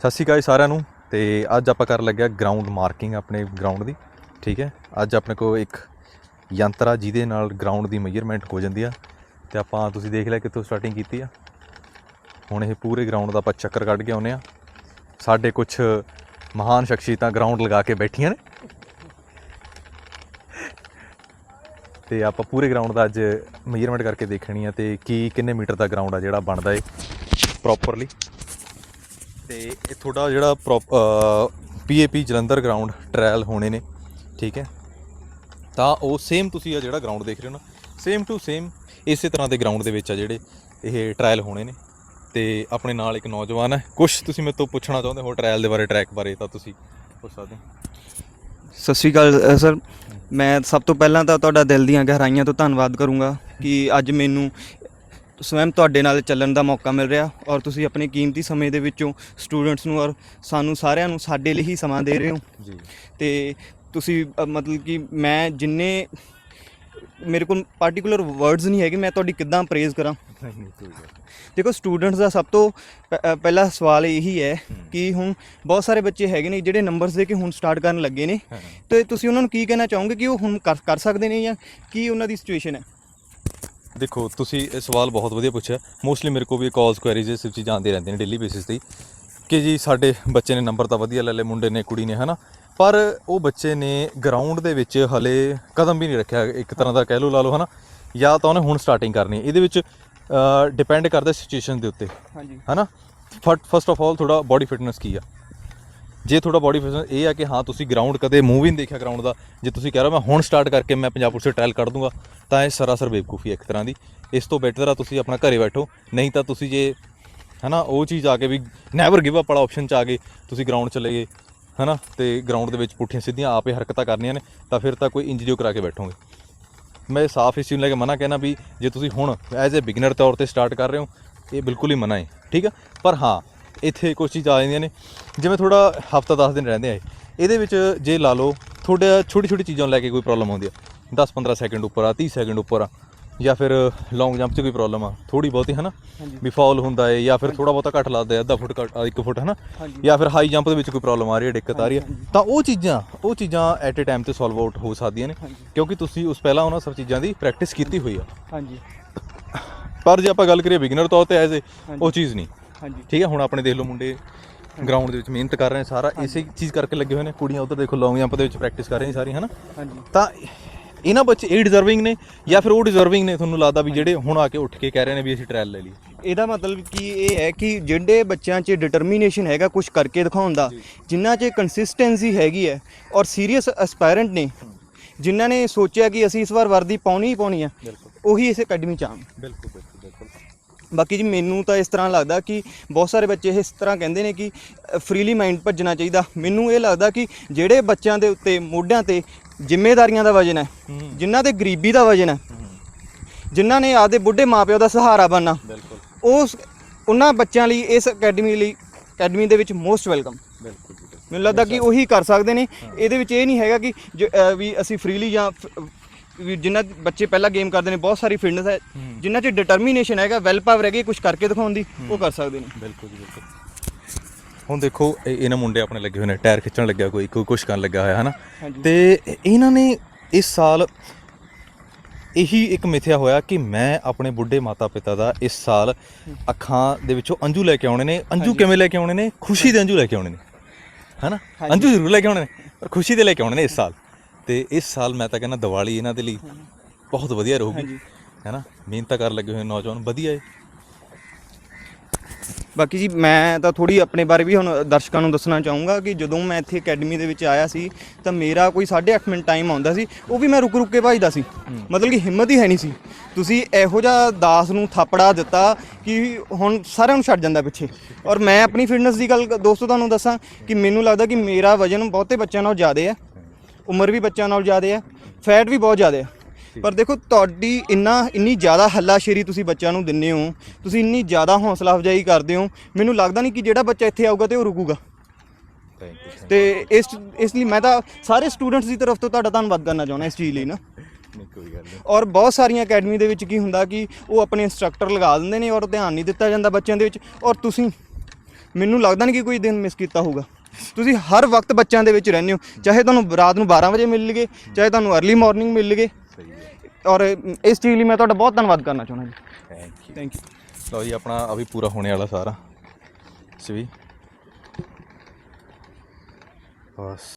ਸਤਿ ਸ਼੍ਰੀ ਅਕਾਲ ਜੀ ਸਾਰਿਆਂ ਨੂੰ ਤੇ ਅੱਜ ਆਪਾਂ ਕਰਨ ਲੱਗਿਆ ਗਰਾਊਂਡ ਮਾਰਕਿੰਗ ਆਪਣੇ ਗਰਾਊਂਡ ਦੀ, ਠੀਕ ਹੈ? ਅੱਜ ਆਪਣੇ ਕੋਲ ਇੱਕ ਯੰਤਰ ਆ ਜਿਹਦੇ ਨਾਲ ਗਰਾਊਂਡ ਦੀ ਮੇਜਰਮੈਂਟ ਹੋ ਜਾਂਦੀ ਆ ਤੇ ਆਪਾਂ ਤੁਸੀਂ ਦੇਖ ਲਿਆ ਕਿੱਥੋਂ ਸਟਾਰਟਿੰਗ ਕੀਤੀ ਆ। ਹੁਣ ਇਹ ਪੂਰੇ ਗਰਾਊਂਡ ਦਾ ਆਪਾਂ ਚੱਕਰ ਕੱਢ ਕੇ ਆਉਨੇ ਆ। ਸਾਡੇ ਕੁਝ ਮਹਾਨ ਸ਼ਖਸੀਅਤਾਂ ਗਰਾਊਂਡ ਲਗਾ ਕੇ ਬੈਠੀਆਂ ਨੇ। ਤੇ ਆਪਾਂ ਪੂਰੇ ਗਰਾਊਂਡ ਦਾ ਅੱਜ ਮੇਜਰਮੈਂਟ ਕਰਕੇ ਦੇਖਣੀ ਆ ਤੇ ਕੀ ਕਿੰਨੇ ਮੀਟਰ ਦਾ ਗਰਾਊਂਡ ਆ ਜਿਹੜਾ ਬਣਦਾ ਏ ਪ੍ਰੋਪਰਲੀ ਤੇ ਇਹ ਤੁਹਾਡਾ ਜਿਹੜਾ ਪੀਏਪੀ ਜਲੰਧਰ ਗਰਾਊਂਡ ਟ੍ਰਾਇਲ ਹੋਣੇ ਨੇ, ਠੀਕ ਹੈ? ਤਾਂ ਉਹ ਸੇਮ ਤੁਸੀਂ ਆ ਜਿਹੜਾ ਗਰਾਊਂਡ ਦੇਖ ਰਹੇ ਹੋ ਨਾ ਸੇਮ ਟੂ ਸੇਮ ਇਸੇ ਤਰ੍ਹਾਂ ਦੇ ਗਰਾਊਂਡ ਦੇ ਵਿੱਚ ਆ ਜਿਹੜੇ ਇਹ ਟ੍ਰਾਇਲ ਹੋਣੇ ਨੇ। ਤੇ ਆਪਣੇ ਨਾਲ ਇੱਕ ਨੌਜਵਾਨ ਹੈ। ਕੁਝ ਤੁਸੀਂ ਮੇਰੇ ਤੋਂ ਪੁੱਛਣਾ ਚਾਹੁੰਦੇ ਹੋ ਟ੍ਰਾਇਲ ਦੇ ਬਾਰੇ ਟਰੈਕ ਬਾਰੇ, ਤਾਂ ਤੁਸੀਂ ਪੁੱਛ ਸਕਦੇ ਹੋ। ਸਤਿ ਸ਼੍ਰੀ ਅਕਾਲ ਸਰ ਮੈਂ ਸਭ ਤੋਂ ਪਹਿਲਾਂ ਤਾਂ ਤੁਹਾਡਾ ਦਿਲ ਦੀਆਂ ਗਹਿਰਾਈਆਂ ਤੋਂ ਧੰਨਵਾਦ ਕਰੂੰਗਾ ਕਿ ਅੱਜ ਮੈਨੂੰ ਸਵੈਮ ਤੁਹਾਡੇ ਨਾਲ ਚੱਲਣ ਦਾ ਮੌਕਾ ਮਿਲ ਰਿਹਾ ਔਰ ਤੁਸੀਂ ਆਪਣੇ ਕੀਮਤੀ ਸਮੇਂ ਦੇ ਵਿੱਚੋਂ ਸਟੂਡੈਂਟਸ ਨੂੰ ਔਰ ਸਾਨੂੰ ਸਾਰਿਆਂ ਨੂੰ ਸਾਡੇ ਲਈ ਹੀ ਸਮਾਂ ਦੇ ਰਹੇ ਹੋ। ਜੀ। ਤੇ ਤੁਸੀਂ ਅ, ਮਤਲਬ ਕਿ ਮੈਂ ਜਿੰਨੇ ਮੇਰੇ ਕੋਲ ਪਾਰਟਿਕੂਲਰ ਵਰਡਸ ਨਹੀਂ ਹੈਗੇ ਮੈਂ ਤੁਹਾਡੀ ਕਿੱਦਾਂ ਪ੍ਰੇਜ਼ ਕਰਾਂ? ਨਹੀਂ ਨਹੀਂ ਕੋਈ ਗੱਲ ਦੇਖੋ ਸਟੂਡੈਂਟਸ ਦਾ ਸਭ ਤੋਂ ਪ- ਅ, ਪਹਿਲਾ ਸਵਾਲ ਇਹੀ ਹੈ ਕਿ ਹੁਣ ਬਹੁਤ ਸਾਰੇ ਬੱਚੇ ਹੈਗੇ ਨੇ ਜਿਹੜੇ ਨੰਬਰਸ ਦੇ ਕੇ ਹੁਣ ਸਟਾਰਟ ਕਰਨ ਲੱਗੇ ਨੇ। ਹਾਂ। ਤੇ ਤੁਸੀਂ ਉਹਨਾਂ ਨੂੰ ਕੀ ਕਹਿਣਾ ਚਾਹੋਗੇ ਕਿ ਉਹ ਹੁਣ ਕਰ ਕਰ ਸਕਦੇ ਨੇ ਜਾਂ ਕੀ ਉਹਨਾਂ ਦੀ ਸਿਚੁਏਸ਼ਨ ਹੈ? ਦੇਖੋ ਤੁਸੀਂ ਇਹ ਸਵਾਲ ਬਹੁਤ ਵਧੀਆ ਪੁੱਛਿਆ। ਮੋਸਟਲੀ ਮੇਰੇ ਕੋਲ ਵੀ ਕਾਲਸ ਕੁਐਰੀਜ਼ ਇਹ ਸਭ ਚੀਜ਼ਾਂ ਆਉਂਦੀਆਂ ਰਹਿੰਦੀਆਂ ਨੇ ਡੇਲੀ ਬੇਸਿਸ ਤੇ ਕਿ ਜੀ ਸਾਡੇ ਬੱਚੇ ਨੇ ਨੰਬਰ ਤਾਂ ਵਧੀਆ ਲੈ ਲਏ ਮੁੰਡੇ ਨੇ ਕੁੜੀ ਨੇ ਹਨਾ? ਪਰ ਉਹ ਬੱਚੇ ਨੇ ਗਰਾਊਂਡ ਦੇ ਵਿੱਚ ਹਲੇ ਕਦਮ ਵੀ ਨਹੀਂ ਰੱਖਿਆ ਇੱਕ ਤਰ੍ਹਾਂ ਦਾ ਕਹਿ ਲਓ ਲਾ ਲਓ ਹਨਾ? ਜਾਂ ਤਾਂ ਉਹਨੇ ਹੁਣ ਸਟਾਰਟਿੰਗ ਕਰਨੀ ਹੈ। ਇਹਦੇ ਵਿੱਚ ਡਿਪੈਂਡ ਕਰਦਾ ਸਿਚੁਏਸ਼ਨ ਦੇ ਉੱਤੇ ਹਾਂਜੀ। ਹਨਾ? ਫਸਟ ਆਫ ਆਲ ਥੋੜਾ ਬਾਡੀ ਫਿਟਨੈਸ ਕੀ ਆ? ਜੇ ਤੁਹਾਡਾ ਬਾਡੀ ਫਿਟਨੈਸ ਇਹ ਆ ਕਿ ਹਾਂ, ਤੁਸੀਂ ਗਰਾਊਂਡ ਕਦੇ ਮੂਵ ਹੀ ਨਹੀਂ ਦੇਖਿਆ ਗਰਾਊਂਡ ਦਾ। ਜੇ ਤੁਸੀਂ ਕਹਿ ਰਹੇ ਹੋ, ਮੈਂ ਹੁਣ ਸਟਾਰਟ ਕਰਕੇ ਮੈਂ ਪੰਜਾਬ ਪੁਲਿਸ ਟ੍ਰਾਇਲ ਕੱਢ ਦੂੰਗਾ, ਤਾਂ ਇਹ ਸਰਾਸਰ ਬੇਵਕੂਫੀ ਹੈ ਇੱਕ ਤਰ੍ਹਾਂ ਦੀ। ਇਸ ਤੋਂ ਬੈਟਰ ਆ ਤੁਸੀਂ ਆਪਣਾ ਘਰੇ ਬੈਠੋ, ਨਹੀਂ ਤਾਂ ਤੁਸੀਂ ਜੇ, ਹਨਾ, ਉਹ ਚੀਜ਼ ਆ ਕੇ ਵੀ ਨੈਵਰ ਗਿਵ ਅਪ ਵਾਲਾ ਆਪਸ਼ਨ ਚ ਆ ਗਏ ਤੁਸੀਂ ਗਰਾਊਂਡ ਚਲੇ ਗਏ ਹਨਾ, ਤੇ ਗਰਾਊਂਡ ਦੇ ਵਿੱਚ ਪੁੱਠੀਆਂ ਸਿੱਧੀਆਂ ਆਪੇ ਹਰਕਤਾਂ ਕਰਨੀਆਂ ਨੇ, ਤਾਂ ਫਿਰ ਤਾਂ ਕੋਈ ਇੰਜਰੀਓ ਕਰਾ ਕੇ ਬੈਠੋਗੇ। ਮੈਂ ਸਾਫ਼ ਇਸ ਚੀਜ਼ ਨੂੰ ਲੈ ਕੇ ਮਨਾ ਕਹਿਣਾ ਵੀ ਜੇ ਤੁਸੀਂ ਹੁਣ ਐਜ਼ ਅ ਬਿਗਨਰ ਤੌਰ ਤੇ ਸਟਾਰਟ ਕਰ ਰਹੇ ਹੋ, ਇਹ ਬਿਲਕੁਲ ਹੀ ਮਨਾ ਹੈ, ਠੀਕ ਆ? ਪਰ ਹਾਂ ਇੱਥੇ ਕੁਝ ਚੀਜ਼ਾਂ ਆ ਜਾਂਦੀਆਂ ਨੇ। ਜਿਵੇਂ ਥੋੜਾ ਹਫਤਾ 10 ਦਿਨ ਰਹਿੰਦੇ ਆ ਇਹ। ਇਹਦੇ ਵਿੱਚ ਜੇ ਲਾ ਲਓ ਤੁਹਾਡਾ ਛੋਟੀ ਛੋਟੀ ਚੀਜ਼ਾਂ ਨੂੰ ਲੈ ਕੇ ਕੋਈ ਪ੍ਰੋਬਲਮ ਆਉਂਦੀ ਆ। 10 15 ਸੈਕਿੰਡ ਉੱਪਰ ਆ 30 ਸੈਕਿੰਡ ਉੱਪਰ ਆ। ਜਾਂ ਫਿਰ ਲੌਂਗ ਜੰਪ 'ਚ ਕੋਈ ਪ੍ਰੋਬਲਮ ਆ। ਥੋੜੀ ਬਹੁਤੀ ਹਨਾ? ਵੀ ਫਾਉਲ ਹੁੰਦਾ ਹੈ ਜਾਂ ਫਿਰ ਥੋੜਾ ਬਹੁਤਾ ਘੱਟ ਲੱਗਦਾ ਹੈ ਅੱਧਾ ਫੁੱਟ ਘੱਟ 1 ਫੁੱਟ ਹਨਾ। ਜਾਂ ਫਿਰ ਹਾਈ ਜੰਪ ਦੇ ਵਿੱਚ ਕੋਈ ਪ੍ਰੋਬਲਮ ਆ ਰਹੀ ਹੈ ਦਿੱਕਤ ਆ ਰਹੀ ਹੈ ਤਾਂ ਉਹ ਚੀਜ਼ਾਂ ਉਹ ਚੀਜ਼ਾਂ ਐਟ ਅ ਟਾਈਮ ਤੇ ਸੋਲਵ ਆਊਟ ਹੋ ਸਕਦੀਆਂ ਨੇ। ਕਿਉਂਕਿ ਤੁਸੀਂ ਉਸ ਪਹਿਲਾਂ ਉਹਨਾਂ ਸਭ ਚੀਜ਼ਾਂ ਦੀ ਪ੍ਰੈਕਟਿਸ ਕੀਤੀ ਹੋਈ ਆ। ਹਾਂਜੀ। ਪਰ ਜੇ ਆਪਾਂ ਗੱਲ ਕਰੀਏ ਬਿਗਨਰ ਤੌਰ ਤੇ ਐਜ਼ ਏ ਉਹ ਚੀਜ਼ ਨਹੀਂ। ਹਾਂਜੀ। ਠੀਕ ਹੈ ਹੁਣ ਆਪਣੇ ਦੇਖ ਲਓ ਮੁੰਡੇ ਗਰਾਊਂਡ ਦੇ ਵਿੱਚ ਮਿਹਨਤ ਕਰ ਰਹੇ ਸਾਰਾ ਇਸੇ ਚੀਜ਼ ਕਰਕੇ ਲੱਗੇ ਹੋਏ ਨੇ ਕੁੜੀਆਂ ਉਧਰ ਦੇਖੋ ਲੌਂਗ ਜੰਪ ਦੇ ਵਿੱਚ ਪ੍ਰੈਕਟਿਸ ਕਰ ਰਹੀਆਂ ਸਾਰੀ ਹਨਾ? ਹਾਂਜੀ। ਤਾਂ ਇਹਨਾਂ ਬੱਚੇ ਇਹ ਡਿਜ਼ਰਵਿੰਗ ਨੇ ਜਾਂ ਫਿਰ ਉਹ ਡਿਜ਼ਰਵਿੰਗ ਨੇ ਤੁਹਾਨੂੰ ਲੱਗਦਾ ਵੀ ਜਿਹੜੇ ਹੁਣ ਆ ਕੇ ਉੱਠ ਕੇ ਕਹਿ ਰਹੇ ਨੇ ਵੀ ਅਸੀਂ ਟ੍ਰਾਇਲ ਲੈ ਲਈ ਇਹਦਾ ਮਤਲਬ ਕੀ ਇਹ ਹੈ ਕਿ ਜਿਹੜੇ ਬੱਚਿਆਂ 'ਚ ਡਿਟਰਮੀਨੇਸ਼ਨ ਹੈਗਾ ਕੁਝ ਕਰਕੇ ਦਿਖਾਉਣ ਦਾ ਜਿਨ੍ਹਾਂ 'ਚ ਕੰਸਿਸਟੈਂਸੀ ਹੈਗੀ ਹੈ ਔਰ ਸੀਰੀਅਸ ਐਸਪਾਇਰੈਂਟ ਨੇ ਜਿਨ੍ਹਾਂ ਨੇ ਸੋਚਿਆ ਕਿ ਅਸੀਂ ਇਸ ਵਾਰ ਵਰਦੀ ਪਾਉਣੀ ਹੀ ਪਾਉਣੀ ਆ ਬਿਲਕੁਲ। ਉਹੀ ਇਸ ਅਕੈਡਮੀ ਚ ਆਉਣ ਬਿਲਕੁਲ। ਬਾਕੀ ਜੀ ਮੈਨੂੰ ਤਾਂ ਇਸ ਤਰ੍ਹਾਂ ਲੱਗਦਾ ਕਿ ਬਹੁਤ ਸਾਰੇ ਬੱਚੇ ਇਸ ਤਰ੍ਹਾਂ ਕਹਿੰਦੇ ਨੇ ਕਿ ਫ੍ਰੀਲੀ ਮਾਈਂਡ ਭੱਜਣਾ ਚਾਹੀਦਾ। ਮੈਨੂੰ ਇਹ ਲੱਗਦਾ ਕਿ ਜਿਹੜੇ ਬੱਚਿਆਂ ਦੇ ਉੱਤੇ ਮੋਢਿਆਂ ਤੇ ਜ਼ਿੰਮੇਵਾਰੀਆਂ ਦਾ ਵਜਨ ਹੈ ਜਿਨ੍ਹਾਂ ਤੇ ਗਰੀਬੀ ਦਾ ਵਜਨ ਹੈ ਜਿਨ੍ਹਾਂ ਨੇ ਆਪਦੇ ਬੁੱਢੇ ਮਾਪਿਓ ਦਾ ਸਹਾਰਾ ਬਣਨਾ ਬਿਲਕੁਲ। ਉਸ ਉਹਨਾਂ ਬੱਚਿਆਂ ਲਈ ਇਸ ਅਕੈਡਮੀ ਲਈ ਅਕੈਡਮੀ ਦੇ ਵਿੱਚ ਮੋਸਟ ਵੈਲਕਮ ਬਿਲਕੁਲ ਮੈਨੂੰ ਲੱਗਦਾ ਕਿ ਉਹੀ ਕਰ ਸਕਦੇ ਨੇ। ਇਹਦੇ ਵਿੱਚ ਇਹ ਨਹੀਂ ਹੈਗਾ ਕਿ ਵੀ ਅਸੀਂ ਫ੍ਰੀਲੀ ਜਾਂ ਵੀ ਜਿਨ੍ਹਾਂ ਬੱਚੇ ਪਹਿਲਾਂ ਗੇਮ ਕਰਦੇ ਨੇ ਬਹੁਤ ਸਾਰੀ ਫਿਟਨੈਸ ਹੈ। ਜਿਨ੍ਹਾਂ 'ਚ ਡਿਟਰਮੀਨੇਸ਼ਨ ਹੈਗਾ ਵੈਲ ਪਾਵਰ ਹੈਗੀ ਕੁਝ ਕਰਕੇ ਦਿਖਾਉਣ ਦੀ ਉਹ ਕਰ ਸਕਦੇ ਨੇ। ਬਿਲਕੁਲ ਜੀ ਬਿਲਕੁਲ। ਹੁਣ ਦੇਖੋ ਇਹ- ਇਹਨਾਂ ਮੁੰਡੇ ਆਪਣੇ ਲੱਗੇ ਹੋਏ ਨੇ ਟਾਇਰ ਖਿੱਚਣ ਲੱਗਿਆ ਕੋਈ ਕੋਈ ਕੁਛ ਕਰਨ ਲੱਗਾ ਹੋਇਆ ਹਨਾ। ਤੇ ਇਹਨਾਂ ਨੇ ਇਸ ਸਾਲ ਇਹੀ ਇੱਕ ਮਿਥਿਆ ਹੋਇਆ ਕਿ ਮੈਂ ਆਪਣੇ ਬੁੱਢੇ ਮਾਤਾ ਪਿਤਾ ਦਾ ਇਸ ਸਾਲ ਅੱਖਾਂ ਦੇ ਵਿੱਚੋਂ ਅੰਜੂ ਲੈ ਕੇ ਆਉਣੇ ਨੇ। ਅੰਜੂ ਕਿਵੇਂ ਲੈ ਕੇ ਆਉਣੇ ਨੇ? ਖੁਸ਼ੀ ਦੇ ਅੰਜੂ ਲੈ ਕੇ ਆਉਣੇ ਨੇ। ਹਨਾ? ਅੰਜੂ ਜ਼ਰੂਰ ਲੈ ਕੇ ਆਉਣੇ ਨੇ ਪਰ ਖੁਸ਼ੀ ਦੇ ਲੈ ਕੇ ਆਉਣੇ ਨੇ ਇਸ ਸਾਲ। ਤੇ ਇਸ ਸਾਲ ਮੈਂ ਤਾਂ ਕਹਿੰਦਾ ਦੀਵਾਲੀ ਇਹਨਾਂ ਦੇ ਲਈ ਬਹੁਤ ਵਧੀਆ ਰਹੂਗੀ ਹੈਨਾ ਮਿਹਨਤ ਕਰਨ ਲੱਗੇ ਹੋਏ ਨੌਜਵਾਨ ਵਧੀਆ ਹੈ ਬਾਕੀ ਜੀ ਮੈਂ ਤਾਂ ਥੋੜੀ ਆਪਣੇ ਬਾਰੇ ਵੀ ਹੁਣ ਦਰਸ਼ਕਾਂ ਨੂੰ ਦੱਸਣਾ ਚਾਹੂੰਗਾ ਕਿ ਜਦੋਂ ਮੈਂ ਇੱਥੇ ਅਕੈਡਮੀ ਦੇ ਵਿੱਚ ਆਇਆ ਸੀ ਤਾਂ ਮੇਰਾ ਕੋਈ 8.5 ਮਿੰਟ ਟਾਈਮ ਆਉਂਦਾ ਸੀ ਉਹ ਵੀ ਮੈਂ ਰੁਕ ਰੁਕ ਕੇ ਭਜਦਾ ਸੀ। ਮਤਲਬ ਕਿ ਹਿੰਮਤ ਹੀ ਹੈ ਨਹੀਂ ਸੀ। ਤੁਸੀਂ ਇਹੋ ਜਿਹਾ ਦਾਸ ਨੂੰ ਥਾਪੜਾ ਦਿੱਤਾ ਕਿ ਹੁਣ ਸਾਰਿਆਂ ਨੂੰ ਛੱਡ ਜਾਂਦਾ ਪਿੱਛੇ। ਔਰ ਮੈਂ ਆਪਣੀ ਫਿਟਨੈਸ ਦੀ ਗੱਲ ਦੋਸਤੋ ਤੁਹਾਨੂੰ ਦੱਸਾਂ ਕਿ ਮੈਨੂੰ ਲੱਗਦਾ ਕਿ ਮੇਰਾ ਵਜਨ ਬਹੁਤੇ ਬੱਚਿਆਂ ਨਾਲੋਂ ਜ਼ਿਆਦਾ ਹੈ ਉਮਰ ਵੀ ਬੱਚਿਆਂ ਨਾਲੋਂ ਜ਼ਿਆਦਾ ਹੈ ਫੈਟ ਵੀ ਬਹੁਤ ਜ਼ਿਆਦਾ ਹੈ ਪਰ ਦੇਖੋ ਤੁਹਾਡੀ ਇੰਨਾ ਇੰਨੀ ਜ਼ਿਆਦਾ ਹੱਲਾਸ਼ੇਰੀ ਤੁਸੀਂ ਬੱਚਿਆਂ ਨੂੰ ਦਿੰਦੇ ਹੋ ਤੁਸੀਂ ਇੰਨੀ ਜ਼ਿਆਦਾ ਹੌਸਲਾ ਅਫਜ਼ਾਈ ਕਰਦੇ ਹੋ ਮੈਨੂੰ ਲੱਗਦਾ ਨਹੀਂ ਕਿ ਜਿਹੜਾ ਬੱਚਾ ਇੱਥੇ ਆਊਗਾ ਤੇ ਉਹ ਰੁਕੂਗਾ। ਤੇ ਇਸ ਇਸ ਲਈ ਮੈਂ ਤਾਂ ਸਾਰੇ ਸਟੂਡੈਂਟਸ ਦੀ ਤਰਫ ਤੋਂ ਤੁਹਾਡਾ ਧੰਨਵਾਦ ਕਰਨਾ ਚਾਹੁੰਦਾ ਇਸ ਚੀਜ਼ ਲਈ ਨਾ। ਨਹੀਂ ਕੋਈ ਗੱਲ ਨਹੀਂ। ਔਰ ਬਹੁਤ ਸਾਰੀਆਂ ਅਕੈਡਮੀ ਦੇ ਵਿੱਚ ਕੀ ਹੁੰਦਾ ਕਿ ਉਹ ਆਪਣੇ ਇੰਸਟ੍ਰਕਟਰ ਲਗਾ ਦਿੰਦੇ ਨੇ ਔਰ ਧਿਆਨ ਨਹੀਂ ਦਿੱਤਾ ਜਾਂਦਾ ਬੱਚਿਆਂ ਦੇ ਵਿੱਚ ਔਰ ਤੁਸੀਂ ਮੈਨੂੰ ਲੱਗਦਾ ਨਹੀਂ ਕਿ ਕੋਈ ਦਿਨ ਮਿਸ ਕੀਤਾ ਹੋਊਗਾ। ਤੁਸੀਂ ਹਰ ਵਕਤ ਬੱਚਿਆਂ ਦੇ ਵਿੱਚ ਰਹਿੰਦੇ ਹੋ। ਚਾਹੇ ਤੁਹਾਨੂੰ ਰਾਤ ਨੂੰ 12 ਵਜੇ ਮਿਲ ਲਗੇ ਚਾਹੇ ਤੁਹਾਨੂੰ अर्ਲੀ ਮਾਰਨਿੰਗ ਮਿਲ ਲਗੇ ਔਰ ਇਸ ਚੀਜ਼ ਲਈ ਮੈਂ ਤੁਹਾਡਾ ਬਹੁਤ ਧੰਨਵਾਦ ਕਰਨਾ ਚਾਹੁੰਦਾ ਜੀ। ਥੈਂਕ ਯੂ ਥੈਂਕ ਯੂ ਲਓ ਜੀ ਆਪਣਾ ਅਭੀ ਪੂਰਾ ਹੋਣੇ ਵਾਲਾ ਸਾਰਾ। ਸਵੀ ਬਸ।